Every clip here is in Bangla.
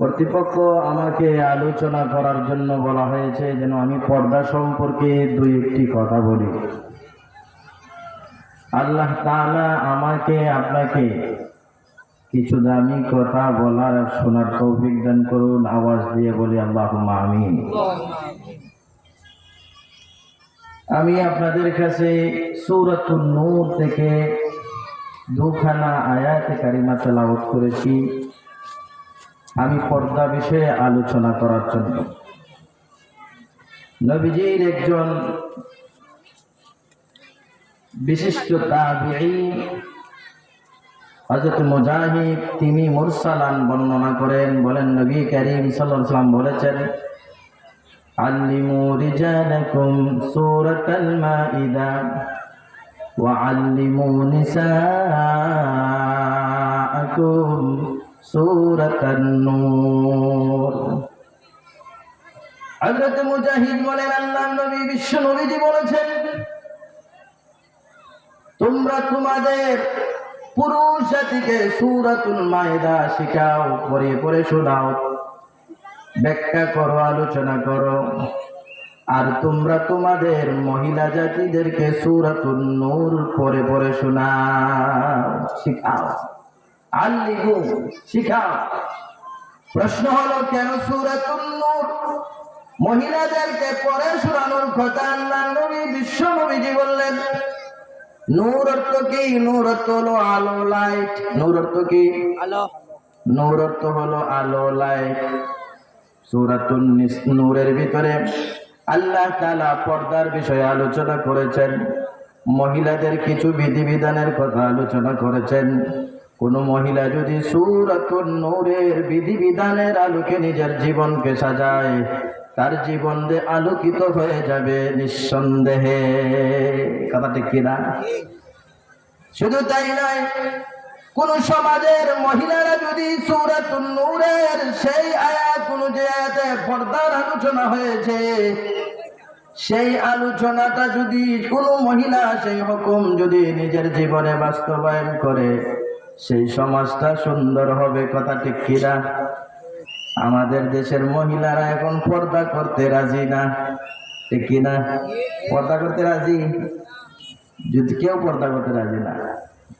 কর্তৃপক্ষ আমাকে আলোচনা করার জন্য বলা হয়েছে যেন আমি পর্দা সম্পর্কে দুই একটি কথা বলি। আল্লাহ তাআলা আমাকে আপনাকে কিছু দামি কথা বলার শোনার তৌফিক দান করুন, আওয়াজ দিয়ে বলি আল্লাহ আমিন। আমি আপনাদের কাছে সূরাতুন নূর থেকে দুখানা আয়াতে কারিমা তেলাওয়াত করেছি। আমি পর্দা বিষয়ে আলোচনা করার জন্য। নবীজির একজন বিশিষ্ট তাবিআই হযরত মুজাহিদ, তিনি মুরসালান বর্ণনা করেন, বলেন, নবী করিম সাল্লাল্লাহু আলাইহি বলেছেন, আল্লিমু রিজালাকুম সূরাতাল মাঈদা ওয়া আল্লিমু নিসাআকুম তোমরা তোমাদের পুরুষ জাতিকে শিখাও পরে পরে শোনাও, ব্যাখ্যা করো, আলোচনা করো। আর তোমরা তোমাদের মহিলা জাতিদেরকে সুরাতুল নূর পরে পরে শোনাও, শিখাও। আল্লিহু শিখাও প্রশ্ন হলো কেন সুরাতুন নূর? মহিলাদেরকে পরে শোনানোর কথা আল্লাহ নবী বিশ্ব নবীজি বললেন নূর অর্থ কি? নূর অর্থ হলো আলো লাইট। নূর অর্থ কি? হ্যালো নূর অর্থ হলো আলো লাইট। সূরাতুন নিস নূরের ভিতরে আল্লাহ তাআলা পর্দার বিষয়ে আলোচনা করেছেন। মহিলাদের কিছু বিধিবিধানের কথা আলোচনা করেছেন। কোন মহিলা যদি সূরাতুন নূরের বিধিবিধানের আলোকে নিজের জীবনকে সাজায়, তার জীবন আলোকিত হয়ে যাবে নিঃসন্দেহে। কথাটা কিনা শুধু তাই নয়, কোন সমাজের মহিলারা যদি সূরাতুন নূরের সেই আয়াত অনুযায়ীতে পর্দার আলোচনা হয়েছে, সেই আলোচনাটা যদি কোনো মহিলা, সেই হুকুম যদি নিজের জীবনে বাস্তবায়ন করে সেই সমাজটা সুন্দর হবে, কথা ঠিক কিনা? আমাদের দেশের মহিলারা এখন পর্দা করতে রাজি না, ঠিক কিনা? পর্দা করতে রাজি? যদি কেউ পর্দা করতে রাজি না,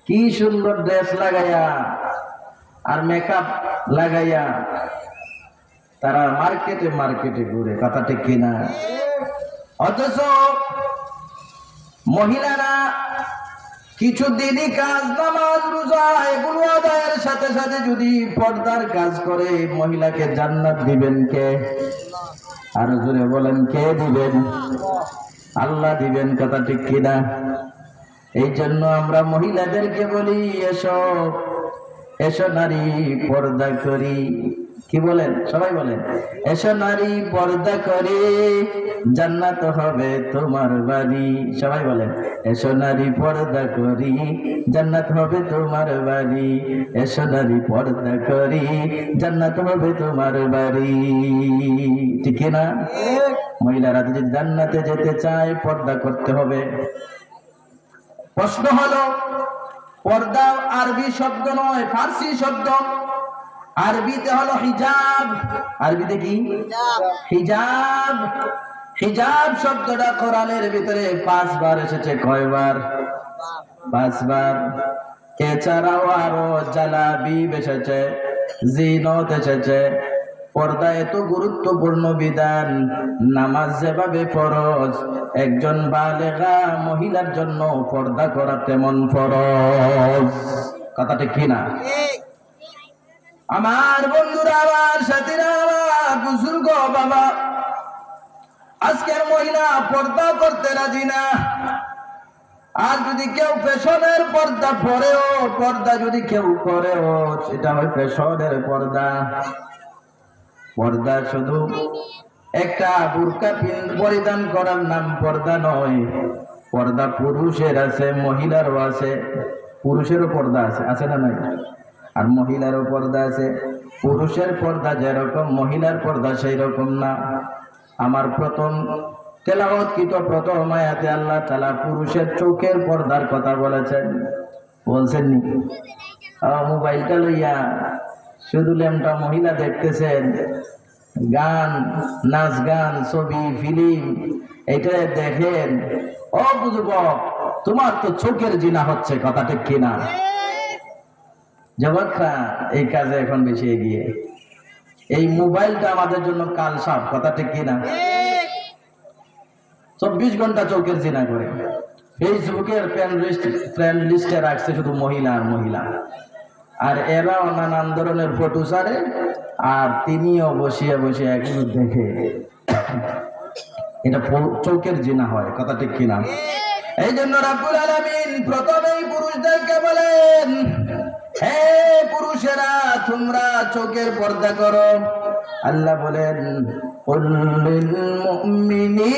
কি সুন্দর ড্রেস লাগাইয়া আর মেকআপ লাগাইয়া তারা মার্কেটে মার্কেটে ঘুরে, কথা ঠিক কিনা? অথচ মহিলারা কিছু দিনই কাজ, নামাজ, রোজা, এগুলো আদায়ের সাথে সাথে যদি পর্দার কাজ করে, মহিলাকে জান্নাত দিবেন কে? আর জোরে বলেন, কে দিবেন? আল্লাহ দিবেন, কথা ঠিক কিনা? এই জন্য আমরা মহিলাদেরকে বলি, এসো এসো নারী, পর্দা করি। কি বলেন? সবাই বলেন। এসো নারী পর্দা করে, জান্নাত হবে তোমার বাড়ি। সবাই বলেন। এসো নারী পর্দা করি, জান্নাত হবে তোমার বাড়ি। এসো নারী পর্দা করি, জান্নাত হবে তোমার বাড়ি। ঠিক না? মহিলারা যদি জান্নাতে যেতে চায়, পর্দা করতে হবে। প্রশ্ন হলো, পর্দা আরবি শব্দ নয়, ফার্সি শব্দ। আরবিতে হলো হিজাব। আরবিতে কি? হিজাব। হিজাব। শব্দটা কোরআনের ভিতরে পাঁচবার এসেছে কয়বার? পাঁচবার। এছাড়াও আরও জালাবি এসেছে জিনত এসেছে। পর্দা এত গুরুত্বপূর্ণ বিধান নামাজ যেভাবে ফরজ একজন বালেগা মহিলার জন্য পর্দা করা তেমন ফরজ। কথাটা কি না? আমার বন্ধুরা আমার সাথীরা আমার বুজুর্গ বাবা। আজকের মহিলা পর্দা করতে রাজি না। আর যদি কেউ পেশনের পর্দা পরেও, পর্দা যদি কেউ করেও, সেটা হয় পেশনের পর্দা। পর্দা শুধু একটা বুর্কা পরিধান করার নাম পর্দা নয়। পর্দা পুরুষের আছে, মহিলারও আছে। পুরুষেরও পর্দা আছে আছে না নাই? আর মহিলারও পর্দা আছে। পুরুষের পর্দা যেরকম, মহিলার পর্দা সেই রকম না। আমার প্রথম তেলাওয়াতকৃত প্রথম আয়াতে আল্লাহ তালা পুরুষের চোখের পর্দার কথা বলেছেন। বলছেন নি মোবাইলটা লইয়া শুধু ল্যামটা মহিলা দেখতেছেন। গান, নাচ গান, ছবি, ফিল্ম, এটা দেখেন। ও যুবক, তোমার তো চোখের জিনা হচ্ছে কথা ঠিক কিনা? যুবকরা এই কাজে এখন বেশি এগিয়ে। এই মোবাইলটা আমাদের জন্য কাল সাপ কথা ঠিক কিনা চব্বিশ ঘণ্টা চৌকের জিনা করে। ফেসবুকের ফ্রেন্ড লিস্ট ফ্রেন্ড লিস্টে রাখছে শুধু মহিলা আর মহিলা। আর এরাও নানান ধরনের ফটো সারে আর তিনিও বসিয়ে বসিয়ে এগুলো দেখে। এটা চৌকের জিনা হয়, কথা ঠিক কিনা এই জন্য রাব্বুল আলামিন প্রথমেই পুরুষদেরকে বলেন হে পুরুষেরা, তোমরা চোখের পর্দা করো। আল্লাহ বলেন, "কুল লিল মুমিনিন।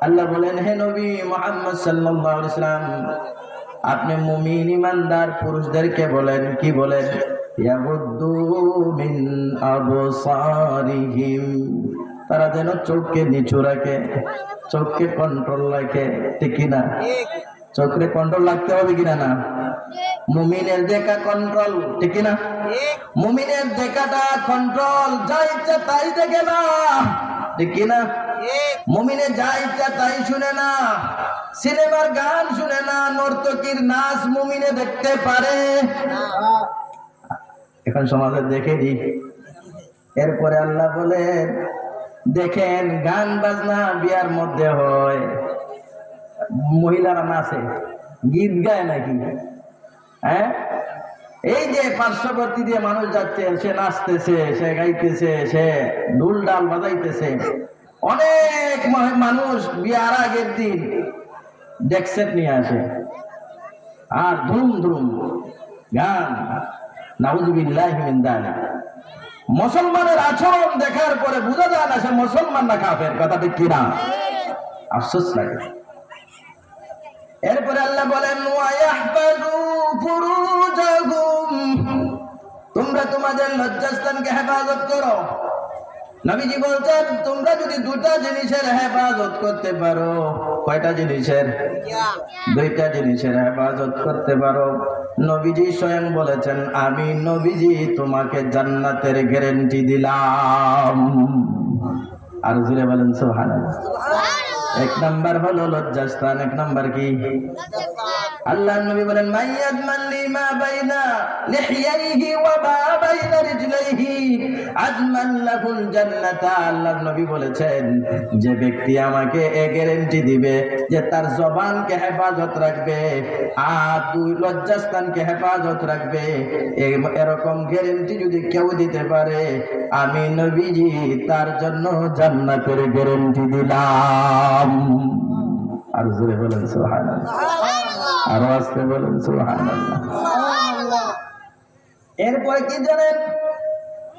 আল্লাহ বলেন, হে নবী মোহাম্মদ সাল্লাম, আপনি মুমিন ইমানদার পুরুষদেরকে বলেন, কি বলেন? তারা যেন চোখকে নিচু রাখে, চোখকে কন্ট্রোল রাখে, ঠিক কিনা? চোখে কন্ট্রোল লাগতে হবে কিনা না? মুমিনের দেখা কন্ট্রোল ঠিক কিনা? মুমিনের দেখাটা কন্ট্রোল যা ইচ্ছা তাই দেখে না, ঠিক কিনা? মুমিনে যা ইচ্ছা তাই শুনে না, সিনেমার গান শুনে না, নর্তকীর নাচ মুমিনে দেখতে পারে। এখন সমাজে দেখে দি এরপরে আল্লাহ বলেন দেখেন গান বাজনা বিয়ার মধ্যে হয়। মহিলারা নাচে গীত গায় নাকি? হ্যাঁ? এই যে পার্শ্ববর্তী দিয়ে মানুষ যাচ্ছে, সে নাচতেছে, সে গাইতেছে, সে ঢুল ডাল বাজাইতেছে। অনেক মানুষ বিয়ার আগের দিন ডেকসেট নিয়ে আসে। আর ধুম ধুম গান, নাউজুবিল্লাহ মিন যালিক। মুসলমানের আচরণ দেখার পরে বোঝা যায় না সে মুসলমান না কাফের কথাটি কিনা? আফসোস লাগে। এরপরে আল্লাহ বলেন তোমরা তোমাদের লজ্জাস্থানকে হেফাজত করো। নবীজি বলছেন, তোমরা যদি দুটা জিনিসের হেফাজত করতে পারো, কয়টা জিনিসের? দুইটা জিনিসের হেফাজত করতে পারো। নবীজি স্বয়ং বলেছেন, আমি নবীজি তোমাকে জান্নাতের গ্যারেন্টি দিলাম। আর জুড়ে বলেন সুবহানাল্লাহ। এক নাম্বার হলো লজ্জাস্থান এক নাম্বার কি? আল্লাহ নবী বলেন মাইয়াদ মাল্লি মা বাইনা লিহিয়াইহি ওয়া মা বাইনা রিজলাইহি, আজমান লাহুল জান্নাতা। আল্লাহ নবী বলেছেন, যে ব্যক্তি আমাকে এ গ্যারান্টি দিবে যে তার জবানকে হেফাজত রাখবে আর দুই লজ্জাস্থানকে হেফাজত রাখবে এরকম গ্যারান্টি যদি কেউ দিতে পারে, আমি নবীজি তার জন্য জান্নাতের গ্যারান্টি দিলাম। আর জোরে বলেন সুবহানাল্লাহ। আরও আসতে বলেন এরপরে কি জানেন?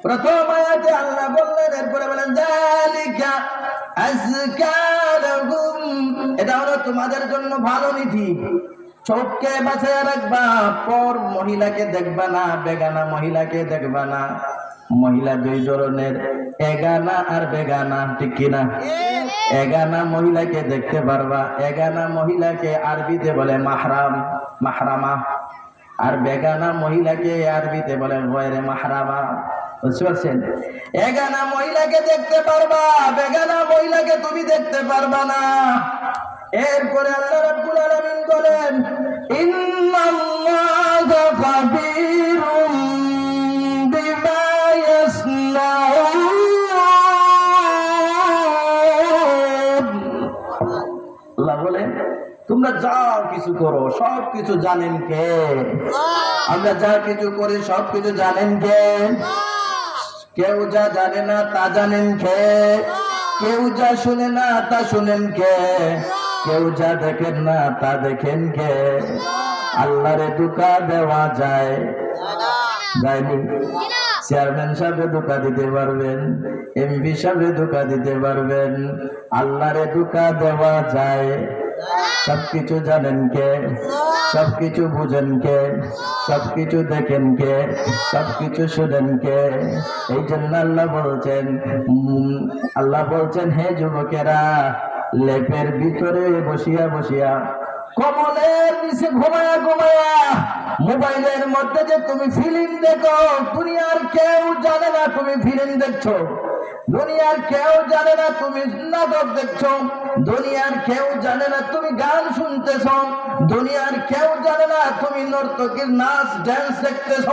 প্রথম আয়াতে আল্লাহ বললেন, এরপরে বলেন জালিকা আজকা লাহুম। এটা হলো তোমাদের জন্য ভালো নীতি। চোখকে বাঁচায় রাখবা, পর মহিলাকে দেখবা না, বেগানা মহিলাকে দেখবা না। মহিলা দুই ধরনের এগানা আর বেগানা, ঠিক কিনা? এগানা মহিলাকে দেখতে পারবা, এগানা মহিলাকে আরবিতে বলে মাহরাম, মাহরামা। আর বেগানা মহিলাকে আরবিতে বলে গয়রে মাহরামা। বুঝতে পারছেন? এগানা মহিলাকে দেখতে পারবা, বেগানা মহিলাকে তুমি দেখতে পারবা না। এরপরে আল্লাহ রাব্বুল আলামিন বলেন তোমরা যা কিছু করো, সব কিছু জানেন কে? আমরা যা কিছু করি, সব কিছু জানেন কে? কেউ যা জানে না, তা জানেন কে? কেউ যা শুনে না, তা শুনেন কে? কেউ যা দেখেন না, তা দেখেন কে? আল্লাহরে দুকা দেওয়া যায়। যায়নি? চেয়ারম্যান সাহেবে ধোকা দিতে পারবেন, এমপি সাহেবে ধোকা দিতে পারবেন। আল্লাহরে ধোকা দেওয়া যায়। সবকিছু জানেন কে? সবকিছু বুঝেন কে? সবকিছু দেখেন কে? সবকিছু শুনেন কে? এই জন্য আল্লাহ বলছেন আল্লাহ বলছেন, হে যুবকেরা, লেপের ভিতরে বসিয়া বসিয়া কমলের নিচে ঘুমায়া ঘুমায়া মোবাইলের মধ্যে যে তুমি ফিল্ম দেখো, দুনিয়ার কেউ জানে না তুমি ফিল্ম দেখছ। দুনিয়ার কেউ জানে না তুমি নাটক দেখছ। দুনিয়ার কেউ জানে না তুমি গান শুনতেছ। দুনিয়ার কেউ জানে না তুমি নর্তকীর নাচ ড্যান্স দেখতেছ।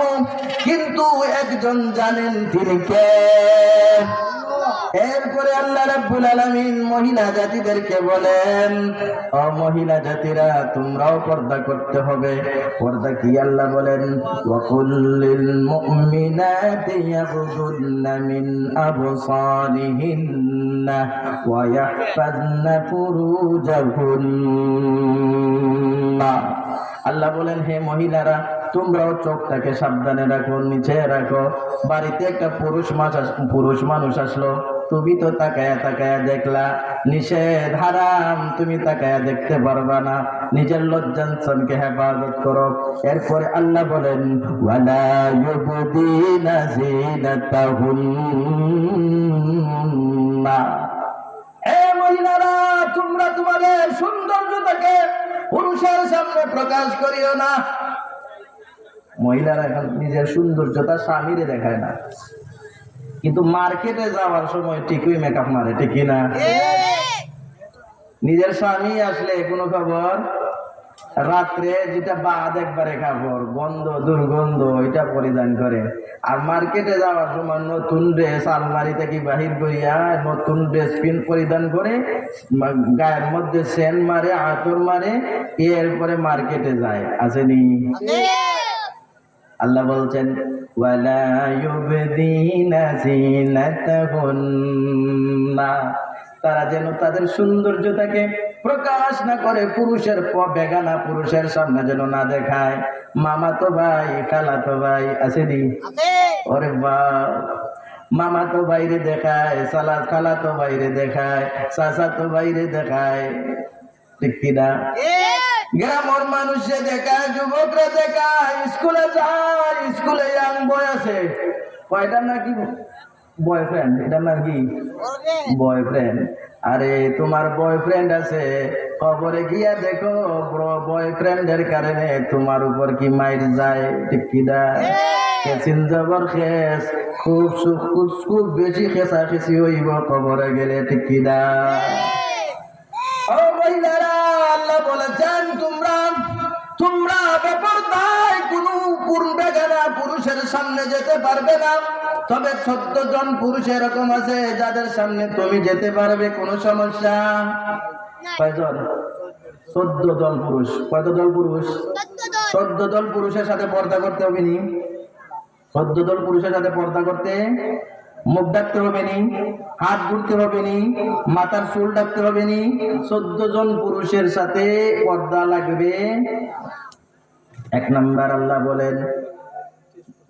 কিন্তু একজন জানেন তিনি কে? এরপরে আল্লাহ রাব্বুল আলামিন মহিলা জাতিদেরকে বলেন, ও মহিলা জাতিরা, তোমরাও পর্দা করতে হবে। পর্দা কি আল্লাহ বলেন? ওয়াকুল্লিল মুমিনাতি ইয়াগহুদনা মিন আবসারিহিন্না ওয়া ইয়াহফাজনা ফুরুজাহুন্না। আল্লাহ বলেন, হে মহিলারা, তোমরাও চোখটাকে সাবধানে রাখো, নিচে রাখো। বাড়িতে একটা পুরুষ মাছ পুরুষ মানুষ আসলো, তুমি তো তাকায়া তাকায়া দেখলা। নিষেধ হারাম, তুমি তাকায়া দেখতে পারবা না। নিজের লজ্জাঞ্চনকে হেফাজত করো। এরপরে আল্লাহ বলেন মহিলারা, তোমরা তোমাদের সৌন্দর্যটাকে পুরুষের সামনে প্রকাশ করিও না। মহিলারা এখন নিজের সৌন্দর্যতা স্বামীরে দেখায় না। কিন্তু মার্কেটে যাওয়ার সময় ঠিকই মেকআপ মারে ঠিকই না? নিজের স্বামী আসলে কোনো খবর? রাত্রে যেটা বাদ একবারে কাপড়, গন্ধ, দুর্গন্ধ এটা পরিধান করে। আর মার্কেটে যাওয়ার সময় নতুন ড্রেস আলমারি থেকে বাহির করিয়া নতুন ড্রেস পিন পরিধান করে গায়ের মধ্যে সেন মারে, আতর মারে, এরপরে মার্কেটে যায়। আসেনি? আল্লাহ বলছেন, ওয়ালা তারা যেন তাদের সৌন্দর্যতাকে প্রকাশ না করে পুরুষের বেগানা পুরুষের সামনে যেন না দেখায়। মামা তো ভাই খালা তো ভাই আসেনি ওরে বা মামা তো বাইরে দেখায় সালা খালা তো বাইরে দেখায় চাচা তো বাইরে দেখায়। ঠিক কিনা গ্রামের মানুষে দেখায় যুবকরা দেখায় স্কুলে যায় স্কুলে ইয়াং বয় আছে। কয়টা নাকি বয়ফ্রেন্ড এটা নাকি বয়ফ্রেন্ড আরে তোমার বয়ফ্রেন্ড আছে। খবরে গিয়া দেখো বয়ফ্রেন্ডের কারণে তোমার উপর কি মাইর যায়? ঠিক কিনা খেসিন যাবার খেস খুব সুখ খুব খুব বেশি খেসা খেসি হইব খবরে গেলে ঠিক কিনা ও মহিলারা আল্লাহ বলেছেন তোমরা তোমরা বেপরদায় কোন পূর্ণ বেগানা পুরুষের সামনে যেতে পারবে না। তবে চোদ্দ জন পুরুষ এরকম আছে যাদের সামনে তুমি যেতে পারবে কোনো সমস্যা? কয়জন? চোদ্দ দল পুরুষ। কত দল পুরুষ? চোদ্দ দল পুরুষের সাথে পর্দা করতে হবে নি। চোদ্দ দল পুরুষের সাথে পর্দা করতে মুখ ডাকতে হবে নি হাত ঘুরতে হবে নি মাথার চুল ডাকতে হবে নি। চোদ্দ জন পুরুষের সাথে পর্দা লাগবে। এক নাম্বার আল্লাহ বলেন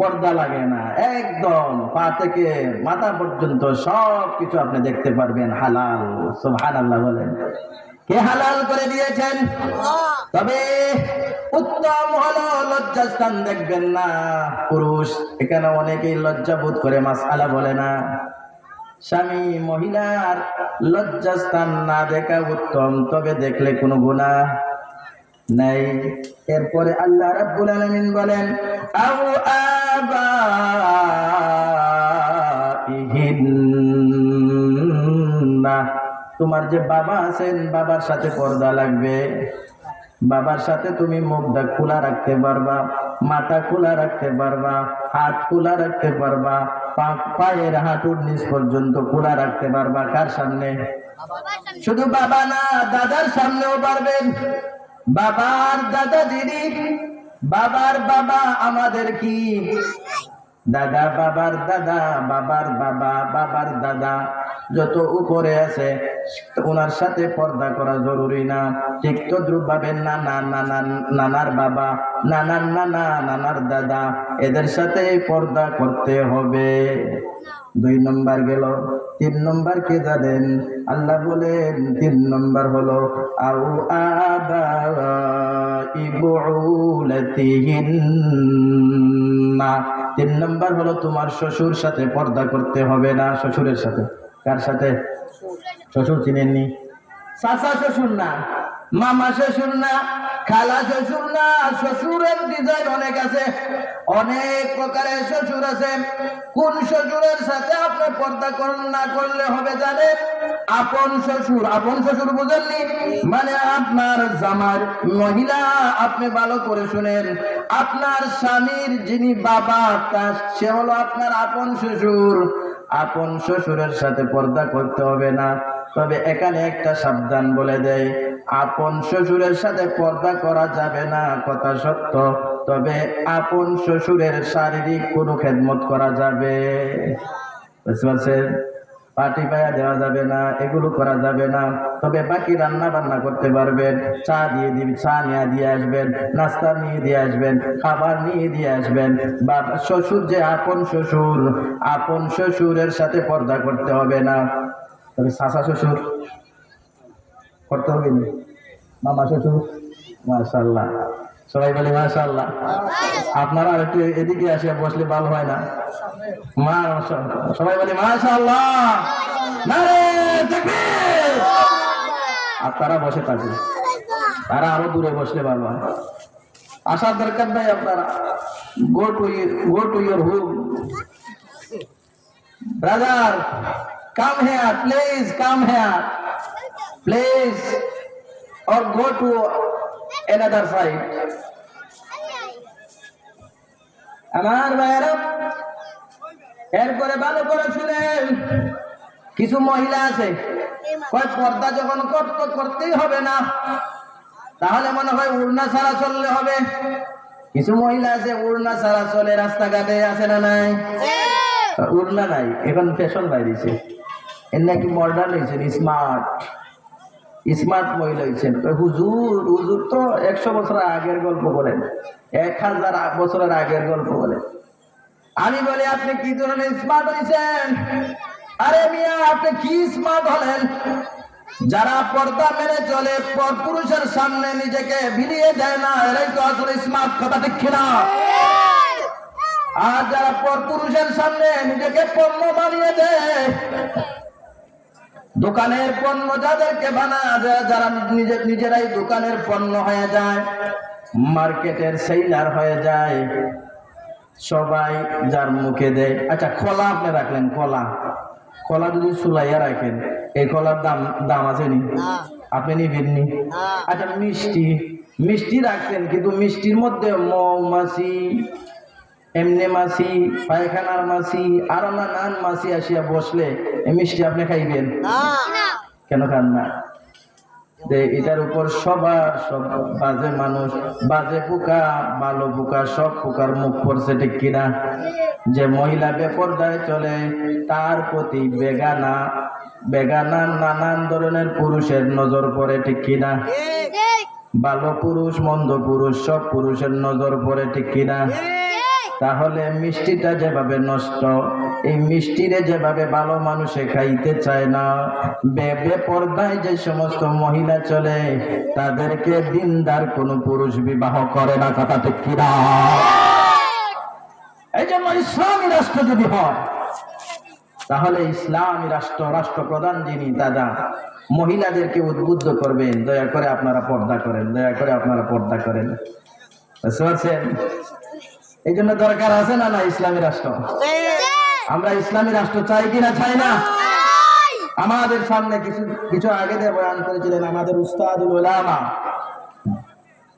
পর্দা লাগে না। একদম পা থেকে মাথা পর্যন্ত সব কিছু আপনি দেখতে পারবেন হালাল সুবহান আল্লাহ বলেন। কে হালাল করে দিয়েছেন? তবে উত্তম হলো লজ্জাস্থান দেখবেন না। পুরুষ এখানে অনেকেই লজ্জা বোধ করে মাসালা বলে না। স্বামী মহিলার লজ্জাস্থান না দেখা উত্তম তবে দেখলে কোনো গুণা নাই। এরপরে আল্লাহ রাব্বুল আলামিন বলেন আউ আবাইহিন্না তোমার যে বাবা আছেন বাবার সাথে পর্দা লাগবে। বাবার সাথে তুমি মুখটা খোলা রাখতে পারবা মাথা খোলা রাখতে পারবা হাত খোলা রাখতে পারবা পা- পায়ের হাঁটুর নিচ পর্যন্ত খোলা রাখতে পারবা। কার সামনে। শুধু বাবা না দাদার সামনেও পারবেন। বাবার দাদা দিদি বাবার বাবা আমাদের কি? দাদা, বাবার দাদা, বাবার বাবা, বাবার দাদা, যত উপরে আছে, ওনার সাথে পর্দা করা জরুরি না। ঠিক তদ্রুপ ভাবে নানা নানা, নানার বাবা নানার নানা, নানার দাদা, এদের সাথে পর্দা করতে হবে। দুই নম্বর গেল তিন নম্বর কে জানেন? আল্লাহ বলেন, তিন নম্বর হলো, আউ আবা তিন নম্বর হলো, তোমার শ্বশুর সাথে পর্দা করতে হবে না শ্বশুরের সাথে। কার সাথে? শ্বশুর চিনেননি? চাচা শ্বশুর না। মামা শ্বশুর না, খালা শ্বশুর না শ্বশুরের ডিজাইন অনেক আছে। অনেক প্রকারের শ্বশুর আছে। কোন শ্বশুরের সাথে আপনি পর্দা করুন না করলে হবে জানেন? আপন শ্বশুর আপন শ্বশুর বুঝেননি? মানে আপনার জামার মহিলা আপনি ভালো করে শুনেন। আপনার স্বামীর যিনি বাবা, তা সে হলো আপনার আপন শ্বশুর। আপন শ্বশুরের সাথে পর্দা করতে হবে না। তবে এখানে একটা সাবধান বলে দেয়। আপন শ্বশুরের সাথে পর্দা করা যাবে না, কথা সত্য। তবে আপন শ্বশুরের শারীরিক কোনো খেদমত করা যাবে। পারছেন পাটি পায়া দেওয়া যাবে না, এগুলো করা যাবে না। তবে বাকি রান্না বান্না করতে পারবেন, চা দিয়ে দিবি চা নিয়ে দিয়ে আসবেন, নাস্তা নিয়ে দিয়ে আসবেন, খাবার নিয়ে দিয়ে আসবেন। বা শ্বশুর যে আপন শ্বশুর, আপন শ্বশুরের সাথে পর্দা করতে হবে না। তবে শাশা শ্বশুর করতে হবে মামা শ্বশুর মাশাল্লাহ সবাই বলে মাশাল্লাহ আপনারা আর একটু এদিকে আসিয়া বসলে ভালো হয় না। মা সবাই বলে মাশাল্লাহ আর তারা বসে থাকে। তারা আরও দূরে বসলে ভালো হয়। আসার দরকার নাই আপনারা। Go to go to your home brother come here please come here please or go to another side. আমার ভাইয়েরা এরপরে ভালো করে শুনেন। কিছু মহিলা আছে। কয় পর্দা যখন করতে করতেই হবে না। তাহলে মনে হয় উড়না ছাড়া চললে হবে। কিছু মহিলা আছে উড়না ছাড়া চলে রাস্তাঘাটে আছে না নাই? উড়না নাই এখন ফ্যাশন বাইরেছে এর নাকি মডার্ন হয়েছেন স্মার্ট স্মার্ট মহিলা হয়েছেন হুজুর হুজুর তো একশো বছর আগের গল্প বলেন। এক হাজার বছরের আগের গল্প বলেন। আমি বলি, আপনি কি ধরনের স্মার্ট হয়েছেন আরে মিয়া, আপনি কি স্মার্ট হলেন? যারা পর্দা মেনে চলে, পর পুরুষের সামনে নিজেকে বিলিয়ে দেয় না, এরাই তো আসলে স্মার্ট, কথা ঠিক না আর যারা পর পুরুষের সামনে নিজেকে পণ্য বানিয়ে দেয় দোকানের পণ্য যাদেরকে বানা যায় যারা নিজে নিজেরাই দোকানের পণ্য হয়ে যায় মার্কেটের সেইলার হয়ে যায়। সবাই যার মুখে দেয়। আচ্ছা কলা আপনি রাখলেন কলা কলা যদি সুলাইয়া রাখেন এই কলার দাম দাম আছে নি? আপনি নিবেন নি। আচ্ছা মিষ্টি। মিষ্টি রাখছেন কিন্তু মিষ্টির মধ্যে মৌমাছি এমনি মাছি পায়খানার মাছি আর নানান মাছি আসিয়া বসলে এই মিষ্টি আপনি খাইবেন? কেন খান না যে এটার উপর সবার সব বাজে মানুষ বাজে পোকা ভালো পোকা সব পোকার মুখ পড়ছে ঠিক কিনা যে মহিলা বেপরদায় চলে তার প্রতি বেগানা বেগানা নানান ধরনের পুরুষের নজর পড়ে ঠিক কিনা ভালো পুরুষ মন্দ পুরুষ সব পুরুষের নজর পড়ে ঠিক কিনা তাহলে মিষ্টিটা যেভাবে নষ্ট, এই মিষ্টিরে যেভাবে ভালো মানুষে খাইতে চায় না, বেবে পর্দায় যে সমস্ত মহিলা চলে, তাদেরকে দিনদার কোনো পুরুষ বিবাহ করে না, কথা ঠিক কিনা? এই জন্য ইসলামী রাষ্ট্র যদি হয়, তাহলে ইসলামী রাষ্ট্র, রাষ্ট্রপ্রধান যিনি দাদা, মহিলাদেরকে উদ্বুদ্ধ করবেন, দয়া করে আপনারা পর্দা করেন, দয়া করে আপনারা পর্দা করেন। বুঝতে পারছেন? এই জন্য দরকার আছে না না ইসলামী রাষ্ট্র? আমরা ইসলামী রাষ্ট্র চাই কিনা চাই না? আমাদের সামনে কিছু কিছু আগে দিয়ে বয়ান করেছিলেন আমাদের উস্তাদুল উলামা।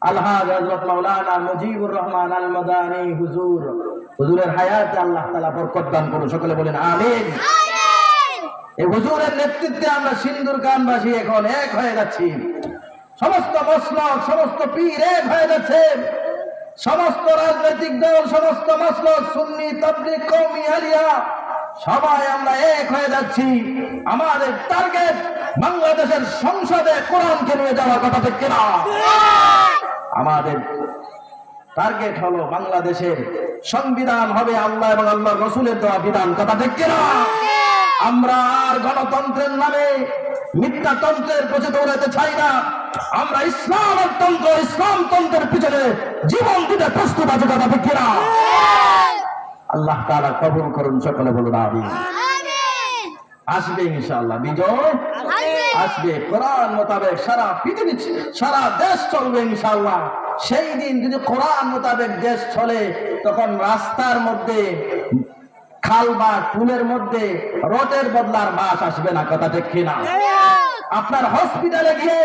আল্লাহ হযরত মাওলানা মুজিবুর রহমান আল মাদানী হুজুর। হুজুরের হায়াতে আল্লাহ তাআলা বরকত দান করুন সকলে বলেন আমিন। এই হুজুরের নেতৃত্বে আমরা সিন্দুর গানবাসী এখন এক হয়ে যাচ্ছি। সমস্ত মসলক সমস্ত পীর এক হয়ে যাচ্ছে। সমস্ত রাজনৈতিক দল সমস্ত মসলক সুন্নি তাবলিগ কওমি আলিয়া সবাই আমরা এক হয়ে যাচ্ছি। আমাদের টার্গেট বাংলাদেশের সংসদে কোরআনকে নিয়ে যাওয়ার কথা ঠিক কিনা? আমাদের টার্গেট হলো বাংলাদেশের সংবিধান হবে আল্লাহ এবং আল্লাহ রসুলের দেওয়া বিধান কথা ঠিক কিনা? আমরা আর গণতন্ত্রের নামে মিথ্যাতন্ত্রের পিছনে দৌড়াতে চাই না। আমরা তন্ত্র ইসলাম তন্ত্রের পিছনে জীবন দিতে প্রস্তুত আছে কথা আল্লাহ তাআলা কবুল করুন সকলে বলুন আমি আসবে ইনশাআল্লাহ বিজয়। আসবে কোরআন মোতাবেক সারা পৃথিবী সারা দেশ চলবে ইনশাআল্লাহ। সেই দিন যদি কোরআন মোতাবেক দেশ চলে তখন রাস্তার মধ্যে খাল বা ফুলের মধ্যে রোটের বদলার বাস আসবে না কথা ঠিক কিনা? আপনার হসপিটালে গিয়ে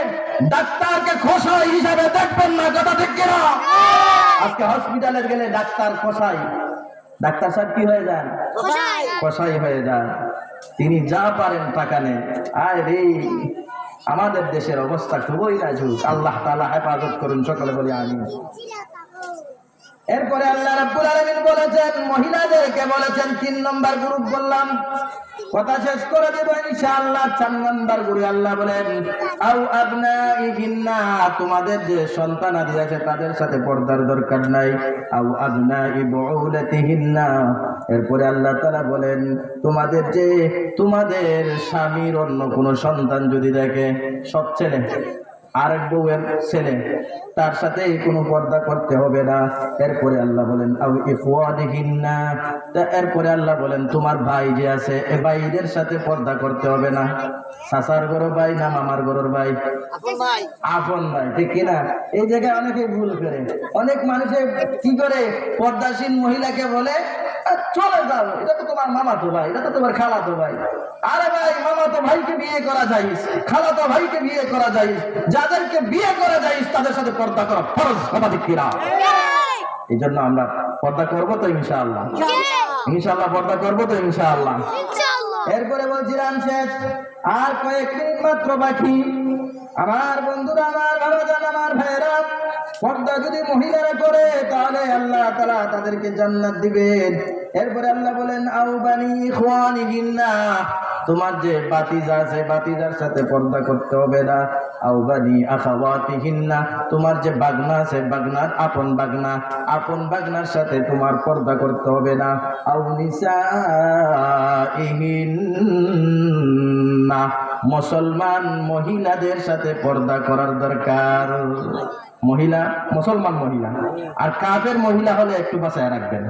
ডাক্তারকে খোসাই হিসাবে দেখবেন না কথা ঠিক কিনা? আজকে হসপিটালে গেলে ডাক্তার খোসাই। ডাক্তার সাহেব কি হয়ে যান? কষাই হয়ে যান। তিনি যা পারেন টাকা নেন। আয় রে আমাদের দেশের অবস্থা খুবই নাজুক। আল্লাহ তাআলা হেফাজত করুন সকলে বলি আমি এরপরে আল্লাহ রাব্বুল আলামিন বলেছেন, মহিলাদেরকে বলেছেন, তিন নম্বর গ্রুপ বললাম। কথা শেষ করে দেব ইনশাআল্লাহ, চার নম্বর গ্রুপ আল্লাহ বলেন, আও আবনাইহিন্না তোমাদের যে সন্তান আদি আছে, তাদের সাথে পর্দার দরকার নাই। আও আবনাই বুউলাতিহিন্না এরপরে আল্লাহ তাআলা বলেন, তোমাদের যে, তোমাদের স্বামীর অন্য কোনো সন্তান যদি দেখে সব ছেলে আরেক বউয়ের ছেলে তার সাথে কোনো পর্দা করতে হবে না। এরপরে আল্লাহ বলেন ইখওয়ানিহিন্না তা এরপরে আল্লাহ বলেন তোমার ভাই যে আছে এ ভাইদের সাথে পর্দা করতে হবে না। সাসার গরো ভাই না মামার গরোর ভাই? আপন ভাই। ঠিক কিনা? এই জায়গায় অনেকে ভুল করে। অনেক মানুষে কি করে? পর্দাসীন মহিলাকে বলে "আহ, চলে যাও এটা তো তোমার মামা তো ভাই এটা তো তোমার খালা তো ভাই। আরে ভাই মামা তো ভাইকে বিয়ে করা যায় খালা তো ভাইকে বিয়ে করা যায় যাদেরকে বিয়ে করা যায় তাদের সাথে পর্দা করা ফরজ ঠিক এই জন্য আমরা পর্দা করব তো ইনশাআল্লাহ। ইনশাআল্লাহ পর্দা করব তো ইনশাআল্লাহ। এরপরে বলছিলাম শেষ আর কয়েক মিনিট মাত্র বাকি। আমার বন্ধুরা, আমার বাবাজান আমার ভাইয়েরা, পর্দা যদি মহিলারা করে, তাহলে আল্লাহ তালা তাদেরকে জান্নাত দিবেন। এরপরে আল্লাহ বলেন আউ বানি খোয়ানি গিন্না তোমার যে বাতিজা আছে, বাতিজার সাথে পর্দা করতে হবে না। আউবানি আখাওয়াতি হিন্না তোমার যে বাগনা আছে, বাগনার আপন বাগনা। আপন বাগনার সাথে তোমার পর্দা করতে হবে না। আউ নিসা না মুসলমান মহিলাদের সাথে পর্দা করার দরকার। মহিলা, মুসলমান মহিলা। আর কাফের মহিলা হলে একটু বাঁচায় রাখবেন।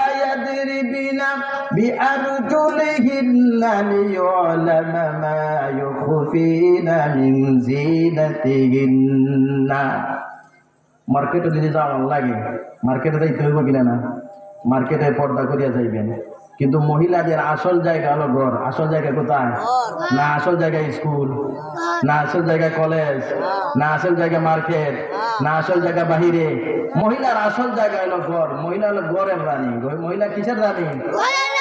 মার্কেটে যদি যাওয়ার লাগে মার্কেটে যাইতে হইব কিনা না? মার্কেটে পর্দা করিয়া যাইবেন। কিন্তু মহিলাদের আসল জায়গা হলো ঘর। আসল জায়গা কোথায়? না আসল জায়গা স্কুল না আসল জায়গা কলেজ না আসল জায়গা মার্কেট না আসল জায়গা বাহিরে। মহিলার আসল জায়গা হলো ঘর। মহিলা হলো ঘরের রানী। মহিলা কিসের রানী?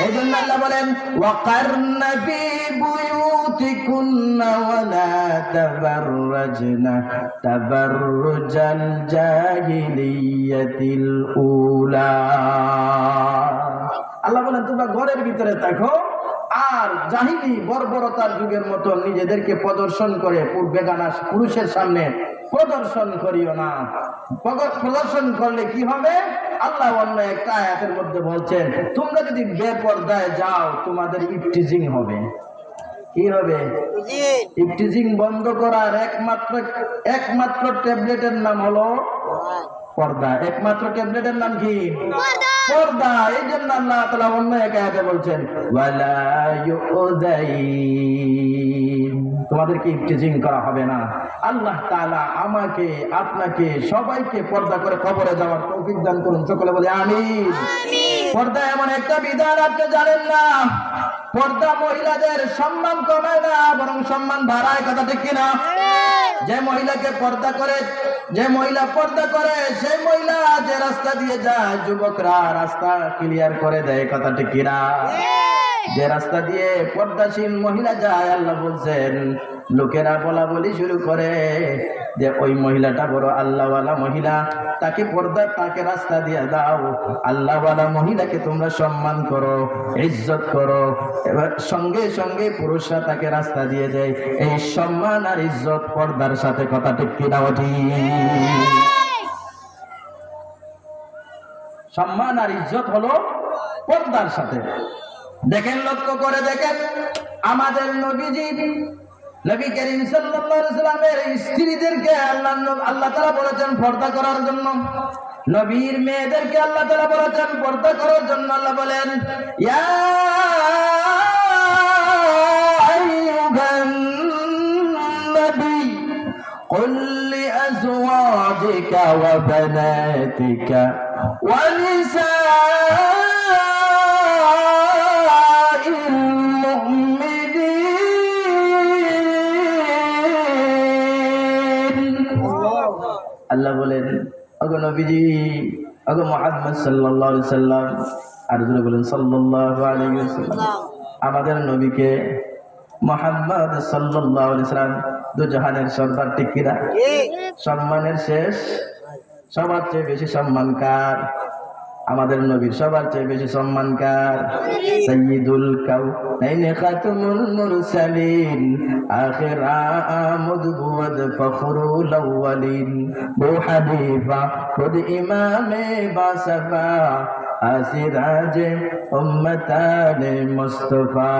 এই জন্য আল্লাহ বলেন, ওয়াকারনা ফি বুয়ুতিকুন্না ওয়ালা তাবাররাজনা তাবাররুজাল জাহিলিয়াতিল উলা। আল্লাহ বলেন, তোমরা ঘরের ভিতরে থাকো আর জাহিলি বর্বরতার যুগের মতো নিজেদেরকে প্রদর্শন করে বেগানা পুরুষের সামনে প্রদর্শন করিও না। প্রদ- প্রদর্শন করলে কি হবে? আল্লাহ অন্য একটা আয়াতের মধ্যে বলছেন তোমরা যদি বেপর্দায় যাও তোমাদের ইফটিজিং হবে। কি হবে? ইফটিজিং। বন্ধ করার একমাত্র একমাত্র ট্যাবলেটের নাম হলো পর্দা। একমাত্র ট্যাবলেটের নাম কি? পর্দা। এই জন্য আল্লাহ তাআলা অন্য এক আয়াতে বলছেন ওয়ালা ইউদাইন তোমাদেরকে ইফটিজিং করা হবে না। আল্লাহ তাআলা আমাকে আপনাকে সবাইকে পর্দা করে কবরে যাওয়ার তৌফিক দান করুন। সকলে বলে আমিন। পর্দা এমন একটা বিধান আপনি জানেন না। পর্দা মহিলাদের সম্মান কমায় না বরং সম্মান বাড়ায় কথা ঠিক কিনা? যে মহিলাকে পর্দা করে যে মহিলা পর্দা করে সেই মহিলা যে রাস্তা দিয়ে যায় যুবকরা রাস্তা ক্লিয়ার করে দেয় কথা ঠিক কিনা? যে রাস্তা দিয়ে পর্দাশীল মহিলা যায়, আল্লাহ বলছেন, লোকেরা বলা বলি শুরু করে যে ওই মহিলাটা বড় আল্লাহওয়ালা মহিলা, তাকে পর্দা তাকে রাস্তা দিয়ে দাও। আল্লাহওয়ালা মহিলাকে তোমরা সম্মান করো, ইজ্জত করো। এবার সঙ্গে সঙ্গে পুরুষরা তাকে রাস্তা দিয়ে দেয়। এই সম্মান আর ইজ্জত পর্দার সাথে কথা কিনা ঠিক সম্মান আর ইজ্জত হলো পর্দার সাথে। দেখেন লক্ষ্য করে দেখেন আমাদের নবীজি নবী করিম সাল্লাল্লাহু আলাইহি সাল্লামের স্ত্রীদেরকে আল্লাহ আল্লাহ তাআলা বলেছেন পর্দা করার জন্য নবীর মেয়েদেরকে আল্লাহ তাআলা বলেছেন পর্দা করার জন্য আল্লাহ বলেন ইয়া আইয়ুহান নবী قل لأزواجك وبناتك ونساء আল্লাহ বলেন আগো নবীজি অগো মোহাম্মদ সাল্লাহ সাল্লাম। আর জোরে বলেন সাল্লাহ আমাদের নবীকে মোহাম্মদ সাল্লাহ সাল্লাম দু জাহানের সর্দার টিকিরা সম্মানের শেষ? সবার চেয়ে বেশি সম্মান কার আমাদের নবীর সবার চেয়ে বেশি সম্মান কার? কাউ নাইনে খাতুমুল মুরসালিন। আখির আমদ বুয়াদ ফখরুল আউয়ালিন। বু হানিফা খুদ ইমামে বাসফা আসিরাজ উম্মতানে মুস্তফা।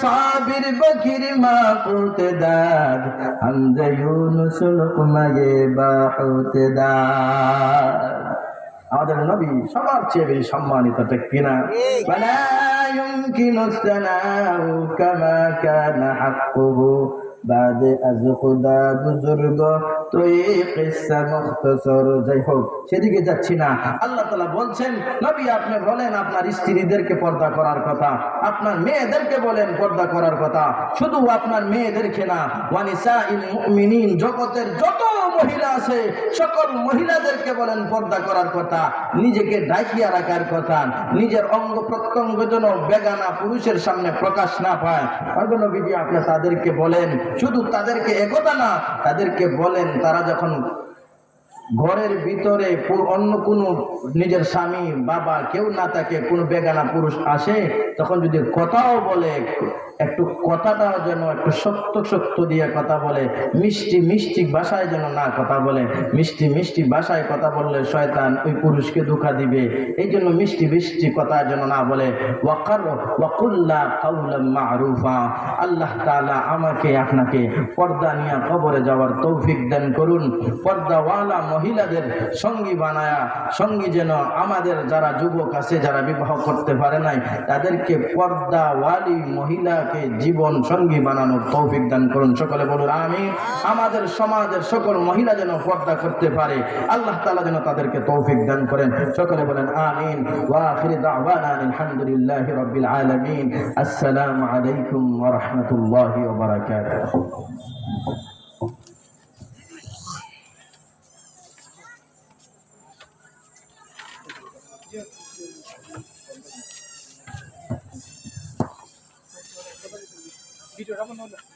সাবির বকির মা কুতদাদ হামজা ইউনুস লুকমায়ে বাহুতদাদ আমাদের নবী সবার চেয়ে বেশি সম্মানিত ঠিক কিনা ولا يمكن الثناء كما كان حقه بعد از خدا বুজুর্গ তুই কিসসা মুখতসর যাই হোক সেদিকে যাচ্ছি না আল্লাহ তাআলা বলছেন নবী আপনি বলেন আপনার স্ত্রীদেরকে পর্দা করার কথা আপনার মেয়েদেরকে বলেন পর্দা করার কথা শুধু আপনার মেয়েদেরকে না ওয়ানিসা ইল মুমিনিন জগতের যত মহিলা আছে সকল মহিলাদেরকে বলেন পর্দা করার কথা নিজেকে ডাকিয়া রাখার কথা নিজের অঙ্গ প্রত্যঙ্গ যেন বেগানা পুরুষের সামনে প্রকাশ না পায় নবীজি আপনি তাদেরকে বলেন শুধু তাদেরকে একতা না, তাদেরকে বলেন, তারা যখন ঘরের ভিতরে অন্য কোনো নিজের স্বামী, বাবা, কেউ না থাকে, কোনো বেগানা পুরুষ আসে, তখন যদি কথাও বলে একটু কথাটাও যেন একটু সত্য সত্য দিয়ে কথা বলে, মিষ্টি মিষ্টি ভাষায় যেন না কথা বলে, মিষ্টি মিষ্টি ভাষায় কথা বললে শয়তান ওই পুরুষকে ধোকা দিবে। এই জন্য মিষ্টি মিষ্টি কথা যেন না বলে, ওয়াকার আল্লাহ তাআলা আমাকে, আপনাকে পর্দা নিয়ে কবরে যাওয়ার তৌফিক দান করুন। পর্দাওয়ালা মহিলাদের সঙ্গী বানায়া, সঙ্গী যেন আমাদের যারা যুবক আছে, যারা বিবাহ করতে পারে নাই, তাদেরকে পর্দাওয়ালি মহিলাকে জীবন সঙ্গী বানানোর তৌফিক দান করুন। সকলে বলুন আমি আমাদের সমাজের সকল মহিলা যেন পর্দা করতে পারে, আল্লাহ তালা যেন তাদেরকে তৌফিক দান করেন। সকলে বলেন, আমিন। আলহামদুলিল্লাহ রাব্বিল আলামিন। আসসালামু আলাইকুম রাহমাতুল্লাহি ওয়া বারাকাতুহু ভিডিওটা বন্ধ হলো